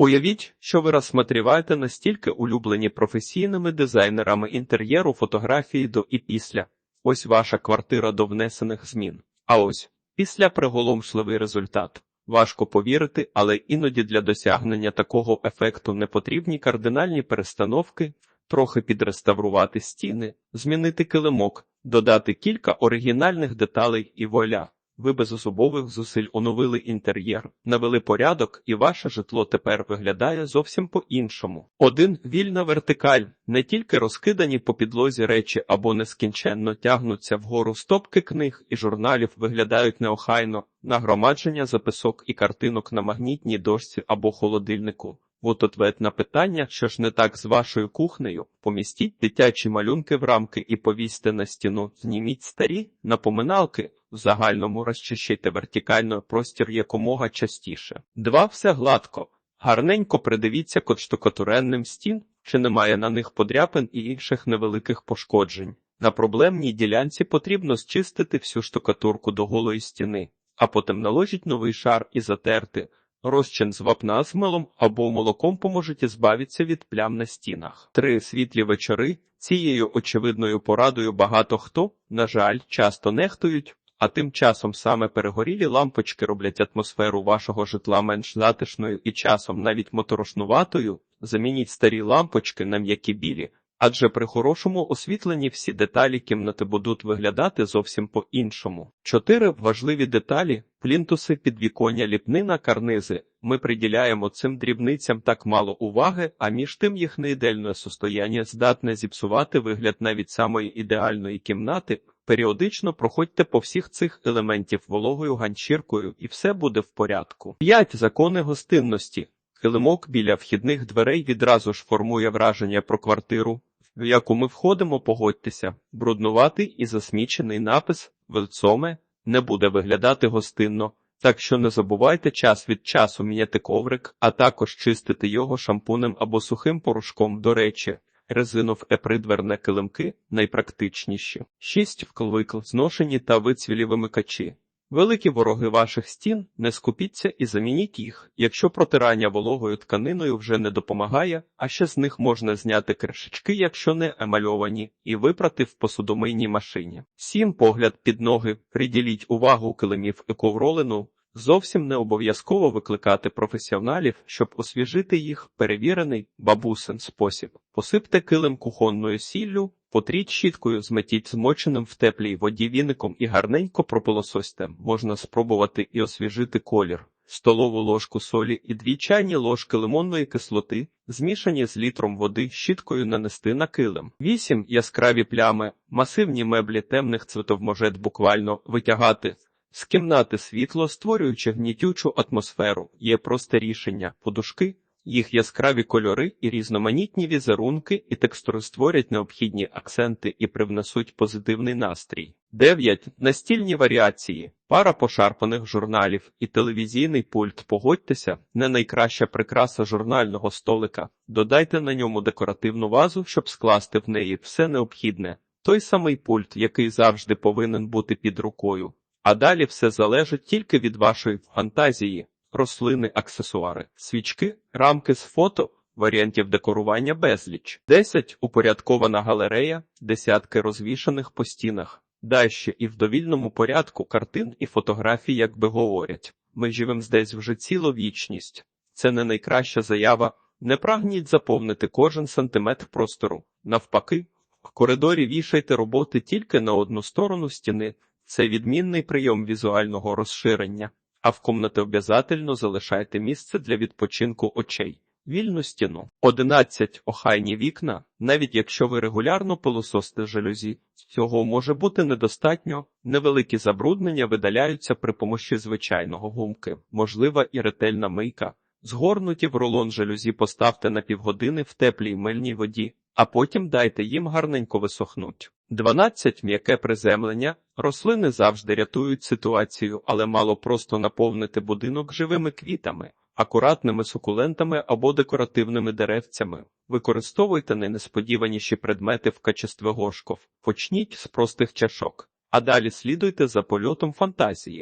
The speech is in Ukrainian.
Уявіть, що ви розсматріваєте настільки улюблені професійними дизайнерами інтер'єру фотографії до і після. Ось ваша квартира до внесених змін. А ось після приголомшливий результат. Важко повірити, але іноді для досягнення такого ефекту не потрібні кардинальні перестановки, трохи підреставрувати стіни, змінити килимок, додати кілька оригінальних деталей і воля. Ви без особових зусиль оновили інтер'єр, навели порядок, і ваше житло тепер виглядає зовсім по-іншому. Один вільна вертикаль, не тільки розкидані по підлозі речі або нескінченно тягнуться вгору стопки книг і журналів виглядають неохайно, нагромадження записок і картинок на магнітній дошці або холодильнику. От ответ на питання, що ж не так з вашою кухнею, помістіть дитячі малюнки в рамки і повісьте на стіну, зніміть старі напоминалки, в загальному розчищайте вертикально простір якомога частіше. Два все гладко. Гарненько придивіться код штукатуренним стін, чи немає на них подряпин і інших невеликих пошкоджень. На проблемній ділянці потрібно зчистити всю штукатурку до голої стіни, а потім наложіть новий шар і затерти. Розчин з вапна з милом або молоком поможете збавитися від плям на стінах. Три світлі вечори. Цією очевидною порадою багато хто, на жаль, часто нехтують, а тим часом саме перегорілі лампочки роблять атмосферу вашого житла менш затишною і часом навіть моторошнуватою. Замініть старі лампочки на м'які білі, адже при хорошому освітленні всі деталі кімнати будуть виглядати зовсім по-іншому. Чотири важливі деталі: плінтуси, підвіконня, ліпнина, карнизи. Ми приділяємо цим дрібницям так мало уваги, а між тим їх неідеальне состояння здатне зіпсувати вигляд навіть самої ідеальної кімнати. Періодично проходьте по всіх цих елементів вологою ганчіркою, і все буде в порядку. 5. закони гостинності. Килимок біля вхідних дверей відразу ж формує враження про квартиру, в яку ми входимо, погодьтеся, бруднуватий і засмічений напис «Вельцоме» не буде виглядати гостинно, так що не забувайте час від часу міняти коврик, а також чистити його шампунем або сухим порошком, до речі. Резинов епридверне килимки найпрактичніші. 6. вклвикл зношені та вицвілі вимикачі. Великі вороги ваших стін, не скупіться і замініть їх, якщо протирання вологою тканиною вже не допомагає, а ще з них можна зняти кришечки, якщо не емальовані, і випрати в посудомийній машині. Сім погляд під ноги, приділіть увагу килимів і ковролину, Зовсім не обов'язково викликати професіоналів, щоб освіжити їх перевірений бабусин спосіб. Посипте килим кухонною сіллю, потріть щіткою, зметіть змоченим в теплій воді віником і гарненько пропилососьте. Можна спробувати і освіжити колір. Столову ложку солі і дві чайні ложки лимонної кислоти, змішані з літром води, щіткою нанести на килим. 8. яскраві плями, масивні меблі темних цветов можуть буквально витягати. З кімнати світло, створюючи гнітючу атмосферу, є просте рішення подушки, їх яскраві кольори і різноманітні візерунки і текстури створять необхідні акценти і привнесуть позитивний настрій. 9. настільні варіації, пара пошарпаних журналів і телевізійний пульт. Погодьтеся, не найкраща прикраса журнального столика. Додайте на ньому декоративну вазу, щоб скласти в неї все необхідне. Той самий пульт, який завжди повинен бути під рукою. А далі все залежить тільки від вашої фантазії, рослини, аксесуари, свічки, рамки з фото, варіантів декорування безліч, 10. упорядкована галерея, десятки розвішаних по стінах, дальше і в довільному порядку картин і фотографій, як би говорять. Ми живемо здесь вже цілу вічність. Це не найкраща заява. Не прагніть заповнити кожен сантиметр простору. Навпаки, в коридорі вішайте роботи тільки на одну сторону стіни. Це відмінний прийом візуального розширення, а в комнати обов'язательно залишайте місце для відпочинку очей. Вільну стіну. 11. охайні вікна. Навіть якщо ви регулярно пилососите жалюзі, цього може бути недостатньо. Невеликі забруднення видаляються при помощі звичайного гумки, можлива і ретельна мийка. Згорнуті в рулон жалюзі поставте на півгодини в теплій мильній воді, а потім дайте їм гарненько висохнуть. 12. м'яке приземлення. Рослини завжди рятують ситуацію, але мало просто наповнити будинок живими квітами, акуратними сукулентами або декоративними деревцями. Використовуйте найнесподіваніші предмети в качестві гошков. Почніть з простих чашок, а далі слідуйте за польотом фантазії.